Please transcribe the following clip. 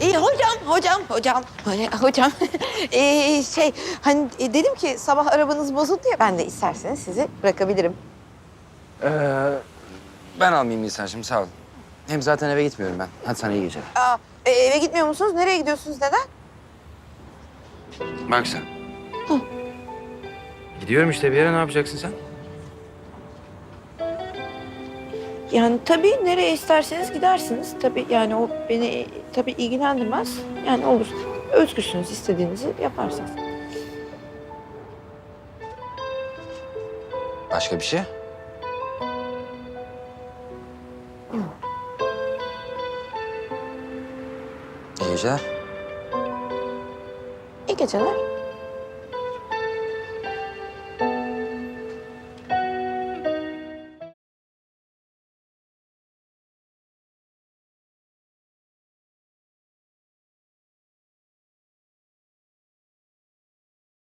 İyi hocam, hocam, hocam, hocam. Ee, şey, hani e, dedim ki sabah arabanız bozuldu ya ben de isterseniz sizi bırakabilirim. Ee, ben almayayım Nisan'cığım sağ ol. Hem zaten eve gitmiyorum ben. Hadi sana iyi geceler. Aa, e, eve gitmiyor musunuz? Nereye gidiyorsunuz? Neden? Bak sen. Gidiyorum işte bir yere ne yapacaksın sen? Yani tabii nereye isterseniz gidersiniz. Tabii yani o beni tabii ilgilendirmez. Yani olur. Özgürsünüz istediğinizi yaparsınız. Başka bir şey? İyi geceler. İyi geceler.